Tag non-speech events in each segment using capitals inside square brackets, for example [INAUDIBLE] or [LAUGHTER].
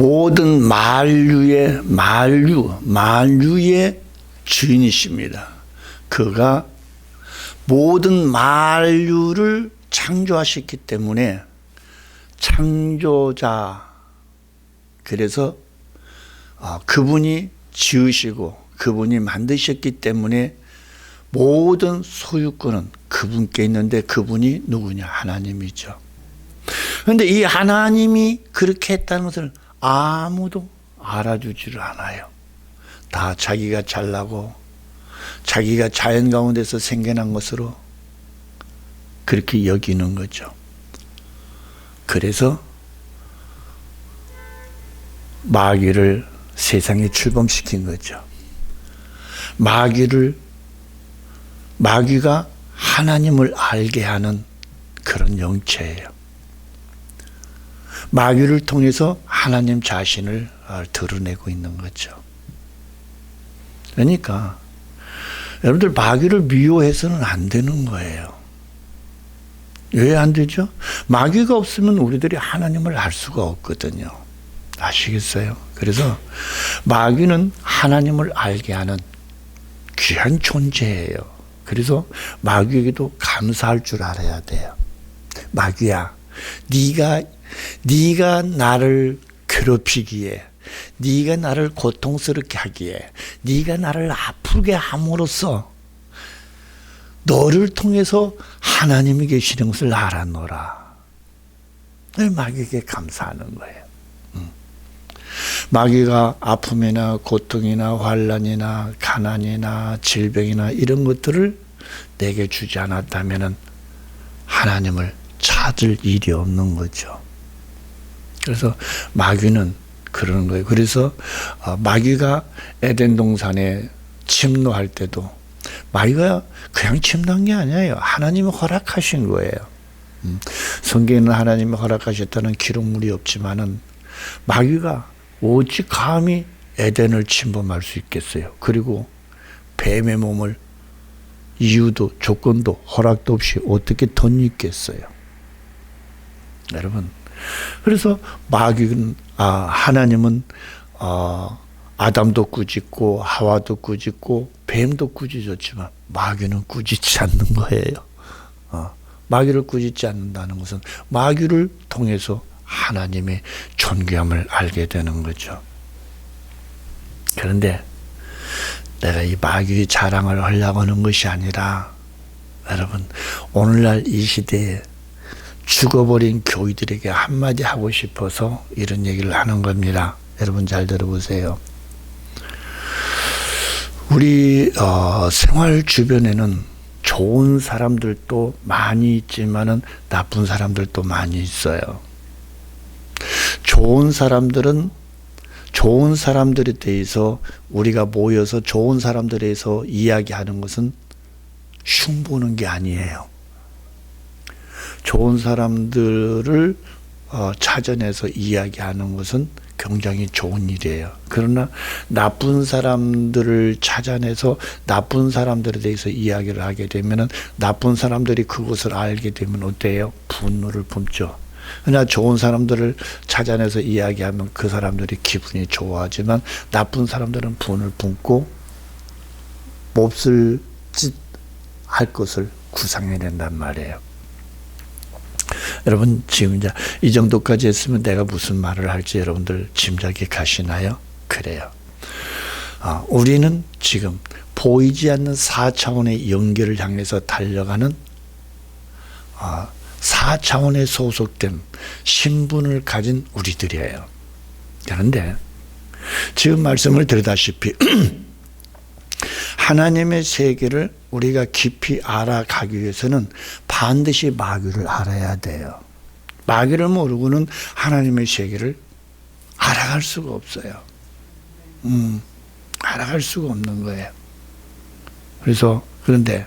모든 만류의 만류, 만류의 주인이십니다. 그가 모든 만류를 창조하셨기 때문에 창조자 그래서 어, 그분이 지으시고 그분이 만드셨기 때문에 모든 소유권은 그분께 있는데 그분이 누구냐 하나님이죠. 그런데 이 하나님이 그렇게 했다는 것을 아무도 알아주지를 않아요. 다 자기가 잘나고 자기가 자연 가운데서 생겨난 것으로 그렇게 여기는 거죠. 그래서 마귀를 세상에 출범시킨 거죠. 마귀를 마귀가 하나님을 알게 하는 그런 영체예요. 마귀를 통해서 하나님 자신을 어, 드러내고 있는 거죠. 그러니까 여러분들 마귀를 미워해서는 안 되는 거예요. 왜 안 되죠? 마귀가 없으면 우리들이 하나님을 알 수가 없거든요. 아시겠어요? 그래서 마귀는 하나님을 알게 하는 귀한 존재예요. 그래서 마귀에게도 감사할 줄 알아야 돼요. 마귀야, 네가 네가 나를 괴롭히기에 네가 나를 고통스럽게 하기에 네가 나를 아프게 함으로써 너를 통해서 하나님이 계시는 것을 알아노라. 마귀에게 감사하는 거예요. 마귀가 아픔이나 고통이나 환란이나 가난이나 질병이나 이런 것들을 내게 주지 않았다면은 하나님을 찾을 일이 없는 거죠. 그래서 마귀는 그러는 거예요. 그래서 어, 마귀가 에덴 동산에 침노할 때도 마귀가 그냥 침노한 게 아니에요. 하나님이 허락하신 거예요. 음, 성경에는 하나님이 허락하셨다는 기록물이 없지만은 마귀가 어찌 감히 에덴을 침범할 수 있겠어요. 그리고 뱀의 몸을 이유도 조건도 허락도 없이 어떻게 덧입겠어요. 여러분 그래서 마귀는 아 하나님은 어, 아담도 꾸짖고 하와도 꾸짖고 뱀도 꾸짖었지만 마귀는 꾸짖지 않는 거예요. 어, 마귀를 꾸짖지 않는다는 것은 마귀를 통해서 하나님의 존귀함을 알게 되는 거죠. 그런데 내가 이 마귀의 자랑을 하려고 하는 것이 아니라 여러분 오늘날 이 시대에 죽어버린 교회들에게 한마디 하고 싶어서 이런 얘기를 하는 겁니다. 여러분 잘 들어보세요. 우리 어, 생활 주변에는 좋은 사람들도 많이 있지만은 나쁜 사람들도 많이 있어요. 좋은 사람들은 좋은 사람들에 대해서 우리가 모여서 좋은 사람들에 대해서 이야기하는 것은 흉보는 게 아니에요. 좋은 사람들을 어, 찾아내서 이야기하는 것은 굉장히 좋은 일이에요. 그러나 나쁜 사람들을 찾아내서 나쁜 사람들에 대해서 이야기를 하게 되면은 나쁜 사람들이 그것을 알게 되면 어때요? 분노를 품죠. 그러나 좋은 사람들을 찾아내서 이야기하면 그 사람들이 기분이 좋아하지만 나쁜 사람들은 분을 품고 몹쓸 짓 할 것을 구상해낸단 말이에요. 여러분 지금 이 정도까지 했으면 내가 무슨 말을 할지 여러분들 짐작이 가시나요? 그래요. 어, 우리는 지금 보이지 않는 4차원의 연결을 향해서 달려가는 어, 4차원에 소속된 신분을 가진 우리들이에요. 그런데 지금 말씀을 들으다시피 [CLEARS THROAT] 하나님의 세계를 우리가 깊이 알아가기 위해서는 반드시 마귀를 알아야 돼요. 마귀를 모르고는 하나님의 세계를 알아갈 수가 없어요. 음, 알아갈 수가 없는 거예요. 그래서 그런데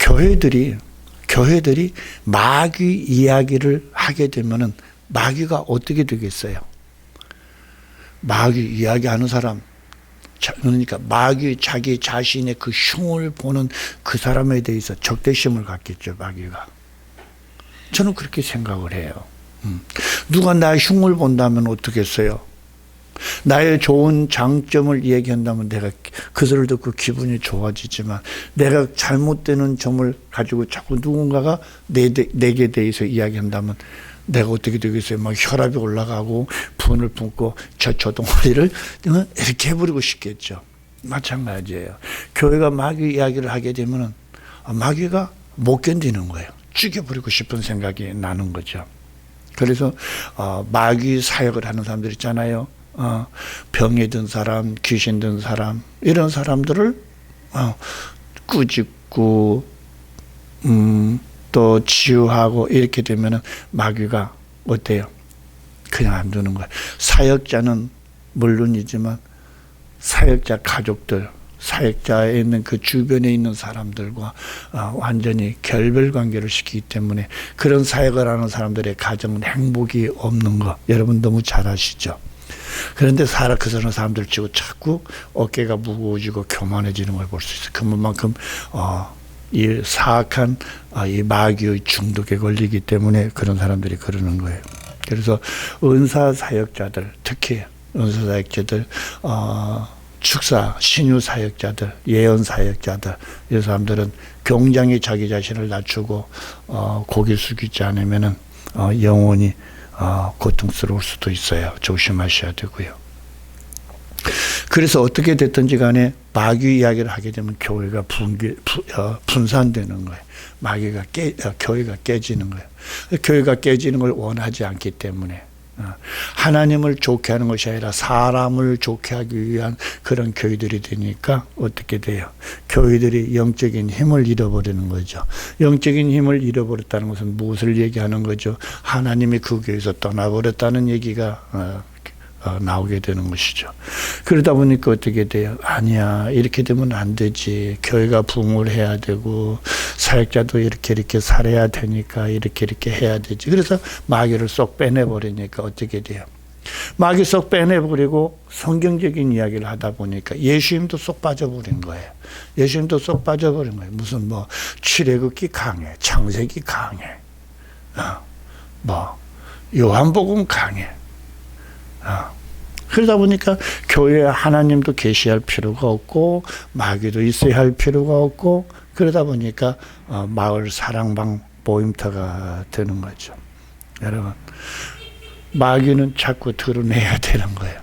교회들이 교회들이 마귀 이야기를 하게 되면은 마귀가 어떻게 되겠어요? 마귀 이야기하는 사람 그러니까 마귀 자기 자신의 그 흉을 보는 그 사람에 대해서 적대심을 갖겠죠 마귀가. 저는 그렇게 생각을 해요. 음. 누가 나의 흉을 본다면 어떻겠어요? 나의 좋은 장점을 얘기한다면 내가 그들을 듣고 기분이 좋아지지만 내가 잘못되는 점을 가지고 자꾸 누군가가 내, 대- 내게 대해서 이야기한다면 내가 어떻게 되겠어요? 막 혈압이 올라가고 분을 품고 저 저동아리를 이렇게 해버리고 싶겠죠. 마찬가지예요. 교회가 마귀 이야기를 하게 되면은 마귀가 못 견디는 거예요. 죽여버리고 싶은 생각이 나는 거죠. 그래서 어, 마귀 사역을 하는 사람들 있잖아요. 어, 병에 든 사람, 귀신 든 사람 이런 사람들을 어, 꾸짖고 음, 또 치유하고 이렇게 되면은 마귀가 어때요? 그냥 안 두는 거예요. 사역자는 물론이지만 사역자 가족들, 사역자에 있는 그 주변에 있는 사람들과 어, 완전히 결별 관계를 시키기 때문에 그런 사역을 하는 사람들의 가정은 행복이 없는 거 여러분 너무 잘 아시죠? 그런데 살아 그 사람 사람들 치고 자꾸 어깨가 무거워지고 교만해지는 걸 볼 수 있어요. 그만큼 어, 이 사악한 아, 이 마귀의 중독에 걸리기 때문에 그런 사람들이 그러는 거예요. 그래서 은사 사역자들 특히 은사 사역자들 어, 축사 신유 사역자들 예언 사역자들 이 사람들은 굉장히 자기 자신을 낮추고 어, 고개 숙이지 않으면은 어, 영원히 어, 고통스러울 수도 있어요. 조심하셔야 되고요. 그래서 어떻게 됐든지 간에 마귀 이야기를 하게 되면 교회가 부, 어, 분산되는 거예요. 마귀가 깨, 어, 교회가 깨지는 거예요. 교회가 깨지는 걸 원하지 않기 때문에 어, 하나님을 좋게 하는 것이 아니라 사람을 좋게 하기 위한 그런 교회들이 되니까 어떻게 돼요? 교회들이 영적인 힘을 잃어버리는 거죠. 영적인 힘을 잃어버렸다는 것은 무엇을 얘기하는 거죠? 하나님이 그 교회에서 떠나버렸다는 얘기가 나오게 되는 것이죠. 그러다 보니까 어떻게 돼요? 아니야, 이렇게 되면 안 되지. 교회가 부흥을 해야 되고, 사역자도 이렇게 이렇게 살아야 되니까, 이렇게 이렇게 해야 되지. 그래서 마귀를 쏙 빼내버리니까 어떻게 돼요? 마귀 쏙 빼내버리고 성경적인 이야기를 하다 보니까 예수님도 쏙 빠져버린 거예요. 예수님도 쏙 빠져버린 거예요. 무슨 뭐, 출애굽기 강해, 창세기 강해, 어, 뭐, 요한복음 강해. 어. 그러다 보니까 교회에 하나님도 계시할 필요가 없고 마귀도 있어야 할 필요가 없고 그러다 보니까 어, 마을 사랑방 모임터가 되는 거죠. 여러분 마귀는 자꾸 드러내야 되는 거예요.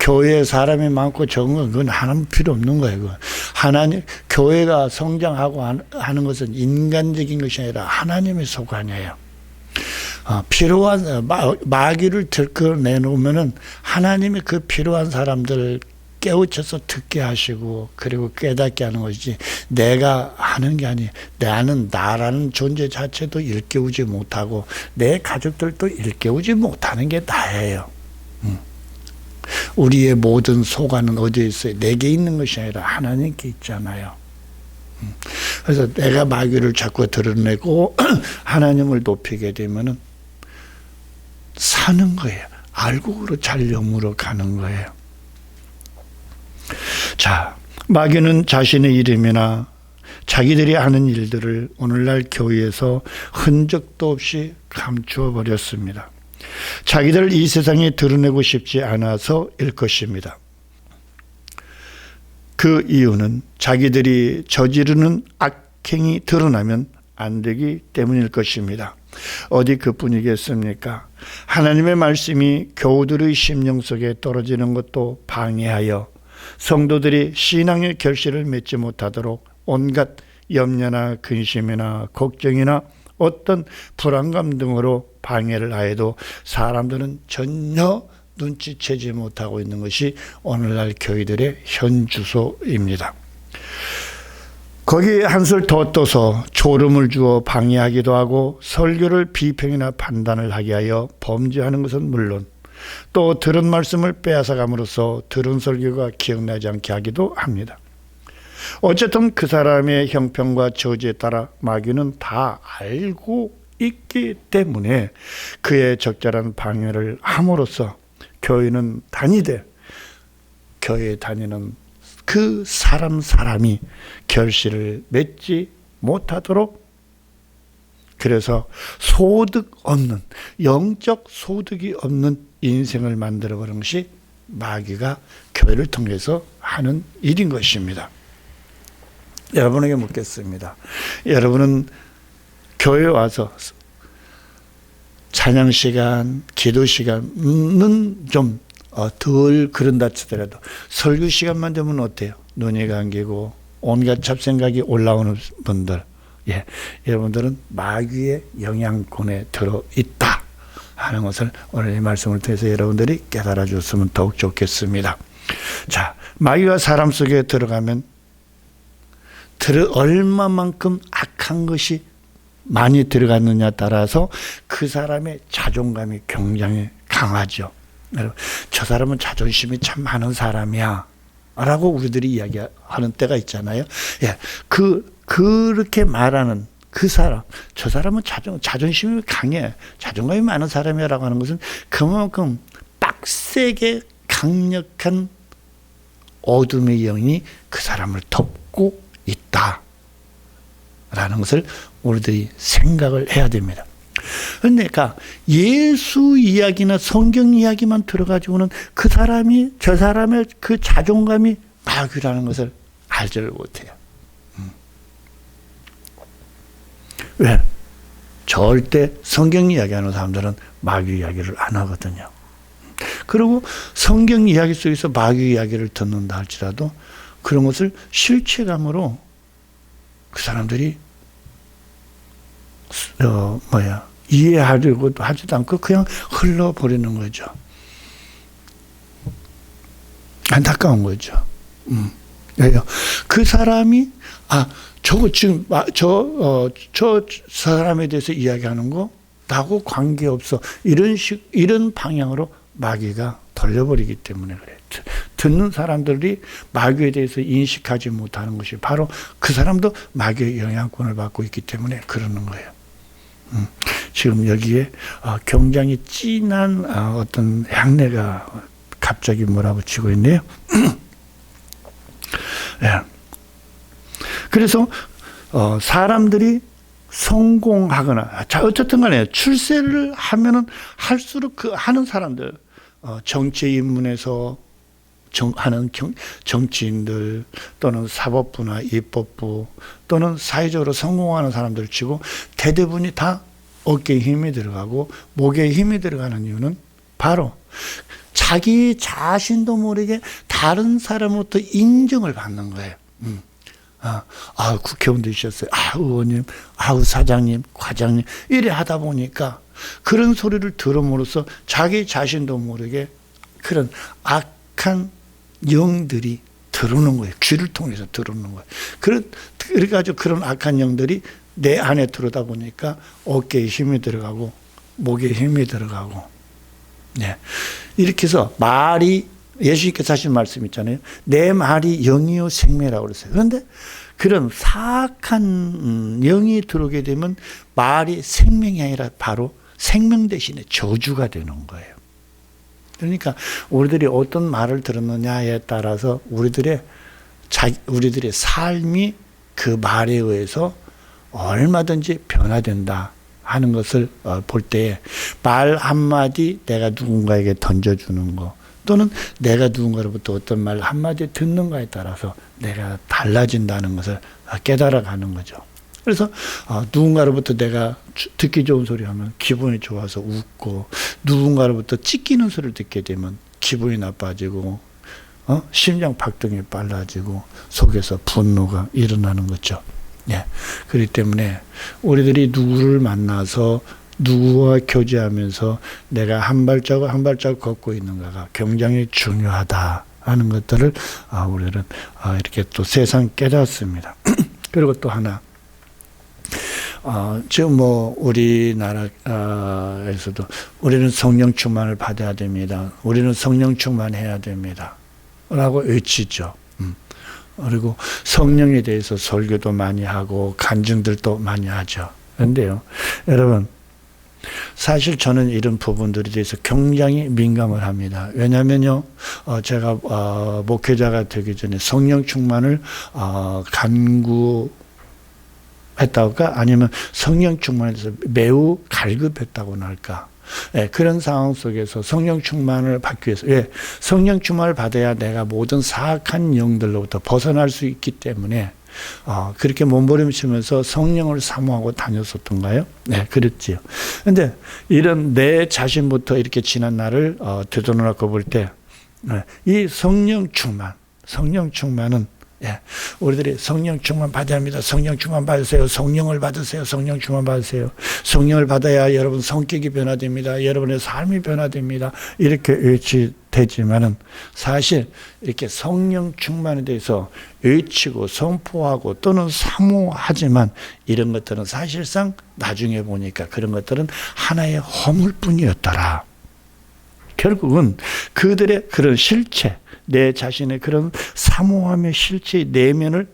교회에 사람이 많고 적은 건 그건 하나님 필요 없는 거예요. 그건. 하나님 교회가 성장하고 한- 하는 것은 인간적인 것이 아니라 하나님의 소관이에요. 어, 필요한 어, 마, 마귀를 들고 내놓으면은 하나님이 그 필요한 사람들을 깨우쳐서 듣게 하시고 그리고 깨닫게 하는 것이지 내가 하는 게 아니 나는 나라는 존재 자체도 일깨우지 못하고 내 가족들도 일깨우지 못하는 게 나예요. 음. 우리의 모든 소관은 어디에 있어요? 내게 있는 것이 아니라 하나님께 있잖아요. 음. 그래서 내가 마귀를 자꾸 드러내고 [CLEARS THROAT] 하나님을 높이게 되면은 사는 거예요. 알고로 잘염으로 가는 거예요. 자, 마귀는 자신의 이름이나 자기들이 하는 일들을 오늘날 교회에서 흔적도 없이 감추어 버렸습니다. 자기들 이 세상에 드러내고 싶지 않아서 일 것입니다. 그 이유는 자기들이 저지르는 악행이 드러나면 안 되기 때문일 것입니다. 어디 그뿐이겠습니까? 하나님의 말씀이 교우들의 심령 속에 떨어지는 것도 방해하여 성도들이 신앙의 결실을 맺지 못하도록 온갖 염려나 근심이나 걱정이나 어떤 불안감 등으로 방해를 하여도 사람들은 전혀 눈치채지 못하고 있는 것이 오늘날 교회들의 현 주소입니다. 거기에 한술 더 떠서 졸음을 주어 방해하기도 하고 설교를 비평이나 판단을 하게 하여 범죄하는 것은 물론 또 들은 말씀을 빼앗아감으로써 들은 설교가 기억나지 않게 하기도 합니다. 어쨌든 그 사람의 형편과 저지에 따라 마귀는 다 알고 있기 때문에 그의 적절한 방해를 함으로써 교회는 다니되 교회에 다니는 그 사람 사람이 결실을 맺지 못하도록 그래서 소득 없는 영적 소득이 없는 인생을 만들어 버린 것이 마귀가 교회를 통해서 하는 일인 것입니다. 여러분에게 묻겠습니다. 여러분은 교회 와서 찬양 시간, 기도 시간은 좀 어, 덜 그런다 치더라도 설교 시간만 되면 어때요? 눈이 감기고 온갖 잡생각이 올라오는 분들, 예, 여러분들은 마귀의 영향권에 들어 있다 하는 것을 오늘 이 말씀을 통해서 여러분들이 깨달아 줬으면 더욱 좋겠습니다. 자, 마귀가 사람 속에 들어가면 들어 얼마만큼 악한 것이 많이 들어갔느냐 따라서 그 사람의 자존감이 굉장히 강하죠. 여러분, 저 사람은 자존심이 참 많은 사람이야. 라고 우리들이 이야기하는 때가 있잖아요. 예. 그, 그렇게 말하는 그 사람, 저 사람은 자존, 자존심이 강해. 자존감이 많은 사람이라고 하는 것은 그만큼 빡세게 강력한 어둠의 영이 그 사람을 덮고 있다. 라는 것을 우리들이 생각을 해야 됩니다. 그러니까 예수 이야기나 성경 이야기만 들어가지고는 그 사람이 저 사람의 그 자존감이 마귀라는 것을 알지를 못해요. 음. 왜? 절대 성경 이야기하는 사람들은 마귀 이야기를 안 하거든요. 그리고 성경 이야기 속에서 마귀 이야기를 듣는다 할지라도 그런 것을 실체감으로 그 사람들이 어 뭐야 이해하려고도 하지도 않고 그냥 흘러버리는 거죠. 안타까운 거죠. 음. 왜요? 그 사람이 아 저거 지금 저어저 저 사람에 대해서 이야기하는 거 나하고 관계 없어 이런 식 이런 방향으로 마귀가 돌려버리기 때문에 그래. 듣는 사람들이 마귀에 대해서 인식하지 못하는 것이 바로 그 사람도 마귀의 영향권을 받고 있기 때문에 그러는 거예요. 음, 지금 여기에 어, 굉장히 진한 어, 어떤 향내가 갑자기 몰아붙이고 있네요. [CLEARS THROAT] 예. 그래서 어, 사람들이 성공하거나 자 어쨌든 간에 출세를 하면은 할수록 그 하는 사람들 정치 인문에서 정, 하는 경, 정치인들 또는 사법부나 입법부 또는 사회적으로 성공하는 사람들 치고 대부분이 다 어깨에 힘이 들어가고 목에 힘이 들어가는 이유는 바로 자기 자신도 모르게 다른 사람으로부터 인정을 받는 거예요. 음. 아, 아, 국회의원 되셨어요. 아, 의원님, 아우, 사장님, 과장님. 이래 하다 보니까 그런 소리를 들음으로써 자기 자신도 모르게 그런 악한 영들이 들어오는 거예요. 귀를 통해서 들어오는 거예요. 그래, 그래가지고 그런 악한 영들이 내 안에 들어다 보니까 어깨에 힘이 들어가고 목에 힘이 들어가고 네. 이렇게 해서 말이 예수님께서 하신 말씀 있잖아요. 내 말이 영이요 생명이라고 그랬어요. 그런데 그런 사악한 음, 영이 들어오게 되면 말이 생명이 아니라 바로 생명 대신에 저주가 되는 거예요. 그러니까 우리들이 어떤 말을 들었느냐에 따라서 우리들의 자, 우리들의 삶이 그 말에 의해서 얼마든지 변화된다 하는 것을 어, 볼 때에 말 한마디 내가 누군가에게 던져주는 거 또는 내가 누군가로부터 어떤 말 한마디 듣는가에 따라서 내가 달라진다는 것을 깨달아 가는 거죠. 그래서 어, 누군가로부터 내가 듣기 좋은 소리 하면 기분이 좋아서 웃고 누군가로부터 찢기는 소리를 듣게 되면 기분이 나빠지고 어? 심장 박동이 빨라지고 속에서 분노가 일어나는 거죠. 예. 그렇기 때문에 우리들이 누구를 만나서 누구와 교제하면서 내가 한 발자국 한 발자국 걷고 있는가가 굉장히 중요하다 하는 것들을 아, 우리는 아, 이렇게 또 세상 깨닫습니다. [CLEARS THROAT] 그리고 또 하나 어, 지금 뭐 우리나라에서도 우리는 성령 충만을 받아야 됩니다. 우리는 성령 충만해야 됩니다. 라고 외치죠. 음. 그리고 성령에 대해서 설교도 많이 하고 간증들도 많이 하죠. 그런데요, 여러분, 사실 저는 이런 부분들에 대해서 굉장히 민감을 합니다. 왜냐면요, 어, 제가, 어, 목회자가 되기 전에 성령 충만을, 어, 간구 했다고까 아니면 성령 충만해서 매우 갈급했다고나 할까? 예, 그런 상황 속에서 성령 충만을 받기 위해서 예, 성령 충만을 받아야 내가 모든 사악한 영들로부터 벗어날 수 있기 때문에 어, 그렇게 몸부림치면서 성령을 사모하고 다녔었던가요? 네, 그랬지요. 근데 이런 내 자신부터 이렇게 지난 날을 어, 되돌아놓고 볼 때, 네, 이 성령 충만, 성령 충만은 예, 우리들이 성령 충만 받아야 합니다. 성령 충만 받으세요. 성령을 받으세요. 성령 충만 받으세요. 성령을 받아야 여러분 성격이 변화됩니다. 여러분의 삶이 변화됩니다. 이렇게 외치되지만은 사실 이렇게 성령 충만에 대해서 외치고 선포하고 또는 사모하지만 이런 것들은 사실상 나중에 보니까 그런 것들은 하나의 허물뿐이었더라. 결국은 그들의 그런 실체, 내 자신의 그런 사모함의 실체의 내면을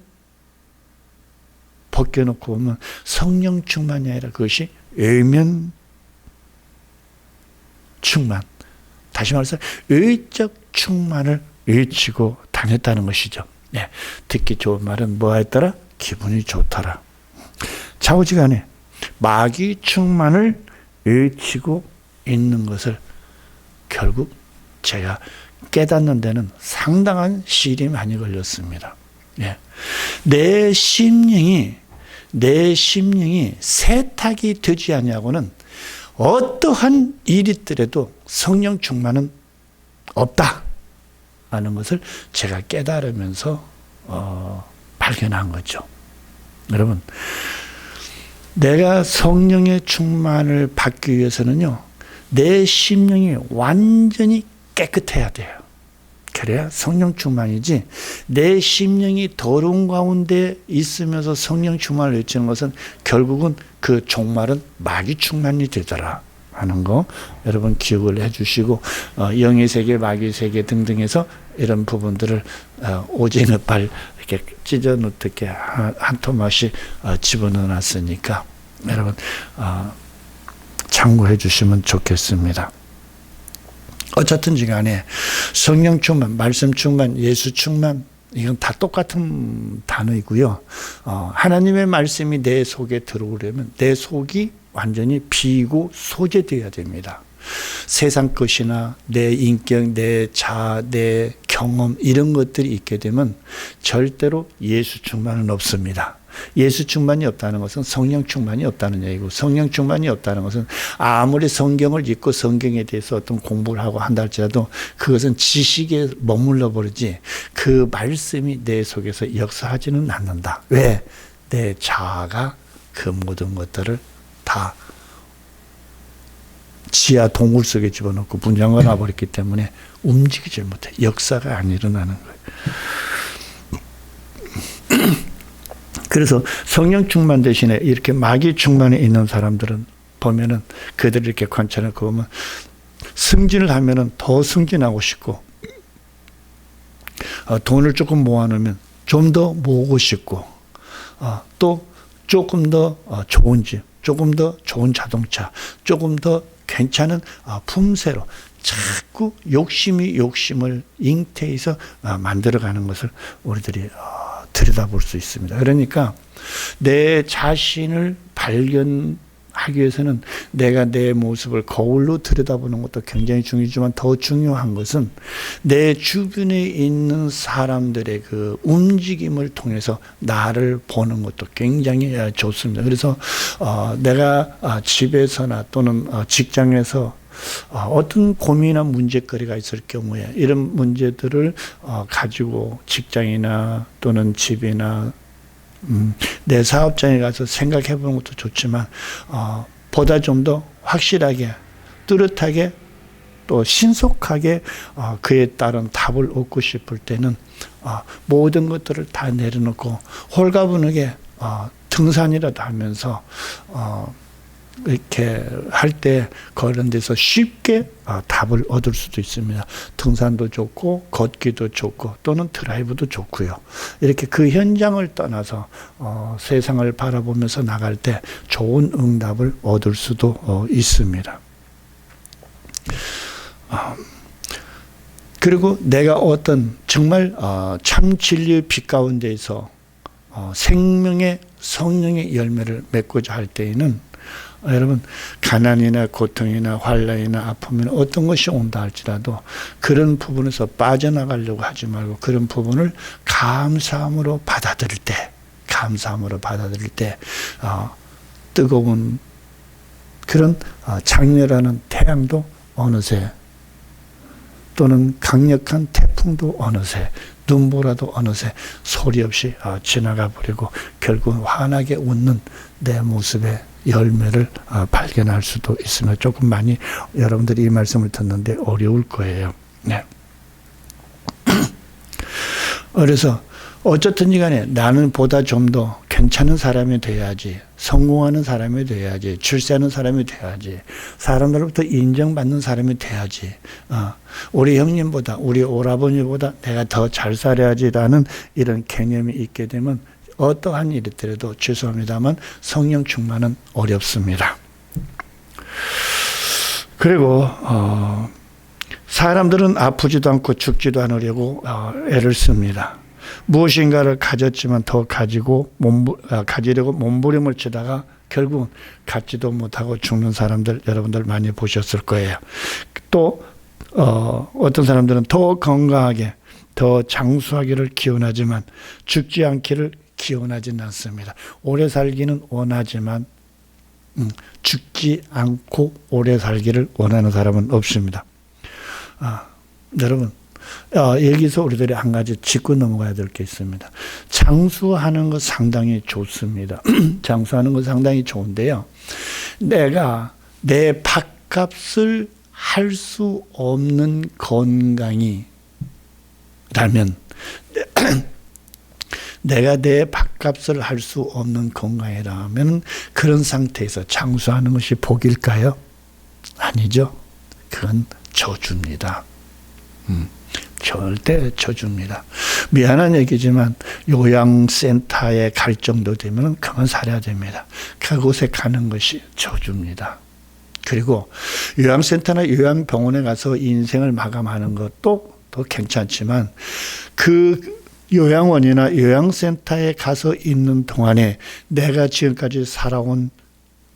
벗겨놓고 보면 성령 충만이 아니라 그것이 외면 충만. 다시 말해서 외적 충만을 외치고 다녔다는 것이죠. 네. 듣기 좋은 말은 뭐 했더라? 기분이 좋더라. 좌우지간에 마귀 충만을 외치고 있는 것을 결국 제가 깨닫는 데는 상당한 시일이 많이 걸렸습니다. 예. 내 심령이 내 심령이 세탁이 되지 않냐고는 어떠한 일이 있더라도 성령 충만은 없다 하는 것을 제가 깨달으면서 어, 발견한 거죠. 여러분, 내가 성령의 충만을 받기 위해서는요, 내 심령이 완전히 깨끗해야 돼요. 그래야 성령 충만이지 내 심령이 더러운 가운데 있으면서 성령 충만을 외치는 것은 결국은 그 종말은 마귀 충만이 되더라 하는 거 여러분 기억을 해주시고 어, 영의 세계, 마귀 세계 등등에서 이런 부분들을 어, 오징어 발 이렇게 찢어 놓게 한, 한 토막씩 어, 집어넣어 놨으니까 여러분 어, 참고해 주시면 좋겠습니다. 어쨌든지 간에 성령 충만, 말씀 충만, 예수 충만 이건 다 똑같은 단어이고요. 어, 하나님의 말씀이 내 속에 들어오려면 내 속이 완전히 비고 소재되어야 됩니다. 세상 것이나 내 인격, 내 자, 내 경험 이런 것들이 있게 되면 절대로 예수 충만은 없습니다. 예수 충만이 없다는 것은 성령 충만이 없다는 얘기고 성령 충만이 없다는 것은 아무리 성경을 읽고 성경에 대해서 어떤 공부를 하고 한다 할지라도 그것은 지식에 머물러 버리지 그 말씀이 내 속에서 역사하지는 않는다. 왜? 내 자아가 그 모든 것들을 다 지하 동굴 속에 집어넣고 분장을 놔버렸기 때문에 움직이질 못해. 역사가 안 일어나는 거예요. 그래서 성령 충만 대신에 이렇게 마귀 충만에 있는 사람들은 보면은 그들 이렇게 관찰해 보면 승진을 하면은 더 승진하고 싶고 어, 돈을 조금 모아놓으면 좀 더 모으고 싶고 어, 또 조금 더 어, 좋은 집, 조금 더 좋은 자동차, 조금 더 괜찮은 어, 품새로 자꾸 욕심이 욕심을 잉태해서 어, 만들어가는 것을 우리들이 어, 들여다볼 수 있습니다. 그러니까 내 자신을 발견하기 위해서는 내가 내 모습을 거울로 들여다보는 것도 굉장히 중요하지만 더 중요한 것은 내 주변에 있는 사람들의 그 움직임을 통해서 나를 보는 것도 굉장히 좋습니다. 그래서 어, 내가 집에서나 또는 직장에서 어, 어떤 고민이나 문제거리가 있을 경우에 이런 문제들을 어, 가지고 직장이나 또는 집이나 음, 내 사업장에 가서 생각해 보는 것도 좋지만 어, 보다 좀 더 확실하게 뚜렷하게 또 신속하게 그에 따른 답을 얻고 싶을 때는 모든 것들을 다 내려놓고 홀가분하게 등산이라도 하면서 이렇게 할 때 그런 데서 쉽게 어, 답을 얻을 수도 있습니다. 등산도 좋고 걷기도 좋고 또는 드라이브도 좋고요. 이렇게 그 현장을 떠나서 어, 세상을 바라보면서 나갈 때 좋은 응답을 얻을 수도 어, 있습니다. 어, 그리고 내가 어떤 정말 어, 참 진리의 빛 가운데에서 어, 생명의 성령의 열매를 맺고자 할 때에는 어, 여러분 가난이나 고통이나 환란이나 아픔이나 어떤 것이 온다 할지라도 그런 부분에서 빠져나가려고 하지 말고 그런 부분을 감사함으로 받아들일 때 감사함으로 받아들일 때 어, 뜨거운 그런 어, 장렬하는 태양도 어느새 또는 강력한 태풍도 어느새 눈보라도 어느새 소리 없이 어, 지나가 버리고 결국 환하게 웃는 내 모습의 열매를 어, 발견할 수도 있으며 조금 많이 여러분들이 이 말씀을 듣는데 어려울 거예요. 네. [CLEARS THROAT] 그래서 어쨌든지 간에 나는 보다 좀 더 괜찮은 사람이 돼야지. 성공하는 사람이 돼야지. 출세하는 사람이 돼야지. 사람들로부터 인정받는 사람이 돼야지. 어, 우리 형님보다, 우리 오라버니보다 내가 더 잘 살아야지라는 이런 개념이 있게 되면 어떠한 일이 더라도 죄송합니다만 성령 충만은 어렵습니다. 그리고 어, 사람들은 아프지도 않고 죽지도 않으려고 어, 애를 씁니다. 무엇인가를 가졌지만 더 가지고 몸부, 아, 가지려고 몸부림을 치다가 결국은 갖지도 못하고 죽는 사람들 여러분들 많이 보셨을 거예요. 또 어, 어떤 사람들은 더 건강하게 더 장수하기를 기원하지만 죽지 않기를 기원하지는 않습니다. 오래 살기는 원하지만 음, 죽지 않고 오래 살기를 원하는 사람은 없습니다. 아, 여러분 어, 여기서 우리들이 한 가지 짚고 넘어가야 될 게 있습니다. 장수하는 것 상당히 좋습니다. [CLEARS THROAT] 장수하는 것 상당히 좋은데요. 내가 내 밥값을 할 수 없는 건강이 라면 내가 내 밥값을 할 수 없는 건강이라면 그런 상태에서 장수하는 것이 복일까요? 아니죠. 그건 저주입니다. 음. 절대 쳐줍니다. 미안한 얘기지만 요양센터에 갈 정도 되면 그만 살아야 됩니다. 그곳에 가는 것이 저주입니다. 그리고 요양센터나 요양병원에 가서 인생을 마감하는 것도 더 괜찮지만 그 요양원이나 요양센터에 가서 있는 동안에 내가 지금까지 살아온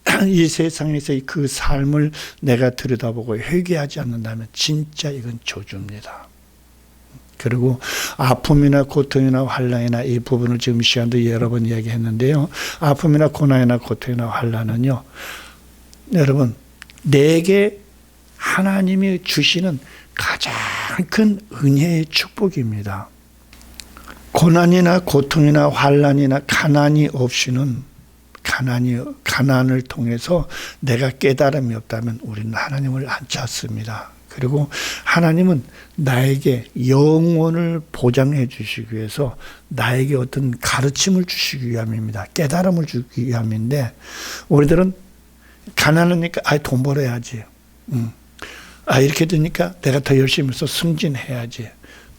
[CLEARS THROAT] 이 세상에서 그 삶을 내가 들여다보고 회개하지 않는다면 진짜 이건 저주입니다. 그리고 아픔이나 고통이나 환란이나 이 부분을 지금 시간도 여러 번 이야기했는데요. 아픔이나 고난이나 고통이나 환란은요. 여러분 내게 하나님이 주시는 가장 큰 은혜의 축복입니다. 고난이나 고통이나 환란이나 가난이 없이는 가난이 가난을 통해서 내가 깨달음이 없다면 우리는 하나님을 안 찾습니다. 그리고 하나님은 나에게 영혼을 보장해 주시기 위해서 나에게 어떤 가르침을 주시기 위함입니다. 깨달음을 주기 위함인데 우리들은 가난하니까 아돈 벌어야지. 음. 아 이렇게 되니까 내가 더 열심히 해서 승진해야지.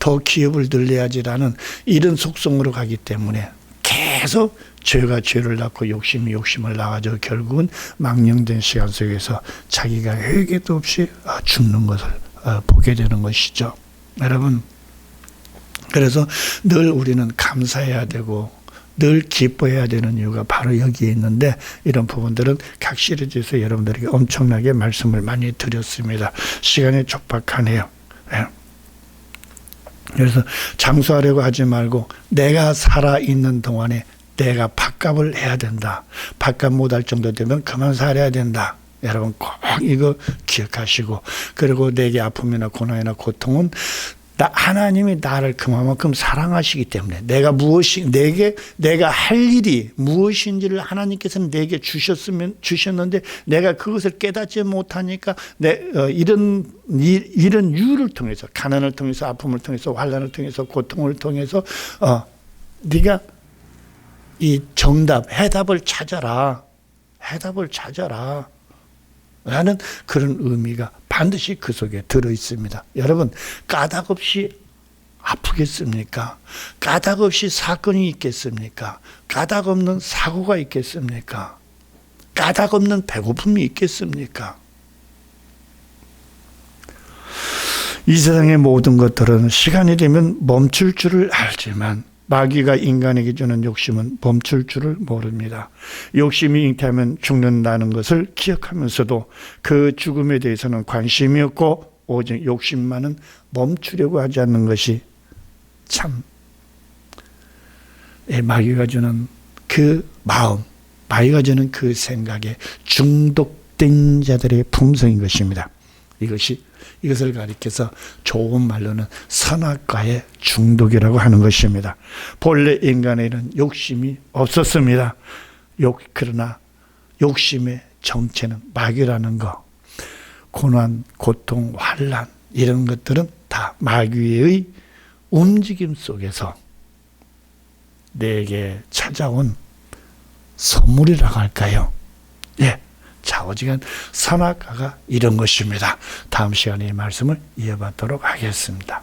더 기업을 늘려야지라는 이런 속성으로 가기 때문에 계속 죄가 죄를 낳고 욕심이 욕심을 낳아져 결국은 망령된 시간 속에서 자기가 회개도 없이 어, 죽는 것을 어, 보게 되는 것이죠. 여러분, 그래서 늘 우리는 감사해야 되고 늘 기뻐해야 되는 이유가 바로 여기에 있는데 이런 부분들은 각 시리즈에서 여러분들에게 엄청나게 말씀을 많이 드렸습니다. 시간이 촉박하네요. 네. 그래서 장수하려고 하지 말고 내가 살아 있는 동안에 내가 밥값을 해야 된다. 밥값 못할 정도 되면 그만 살아야 된다. 여러분 꼭 이거 기억하시고 그리고 내게 아픔이나 고난이나 고통은 나 하나님이 나를 그만큼 사랑하시기 때문에 내가 무엇이 내게 내가 할 일이 무엇인지를 하나님께서는 내게 주셨으면 주셨는데 내가 그것을 깨닫지 못하니까 내 어, 이런 이, 이런 이유를 통해서 가난을 통해서 아픔을 통해서 환란을 통해서 고통을 통해서 어 네가 이 정답 해답을 찾아라. 해답을 찾아라. 라는 그런 의미가 반드시 그 속에 들어 있습니다. 여러분, 까닭 없이 아프겠습니까? 까닭 없이 사건이 있겠습니까? 까닭 없는 사고가 있겠습니까? 까닭 없는 배고픔이 있겠습니까? 이 세상의 모든 것들은 시간이 되면 멈출 줄을 알지만 마귀가 인간에게 주는 욕심은 멈출 줄을 모릅니다. 욕심이 잉태하면 죽는다는 것을 기억하면서도 그 죽음에 대해서는 관심이 없고 오직 욕심만은 멈추려고 하지 않는 것이 참 예, 마귀가 주는 그 마음, 마귀가 주는 그 생각에 중독된 자들의 품성인 것입니다. 이것이 이것을 가리켜서 좋은 말로는 선악과의 중독이라고 하는 것입니다. 본래 인간에는 욕심이 없었습니다. 욕 그러나 욕심의 정체는 마귀라는 거. 고난, 고통, 환란 이런 것들은 다 마귀의 움직임 속에서 내게 찾아온 선물이라고 할까요? 예. 좌우지간 선악과가 이런 것입니다. 다음 시간에 이 말씀을 이어받도록 하겠습니다.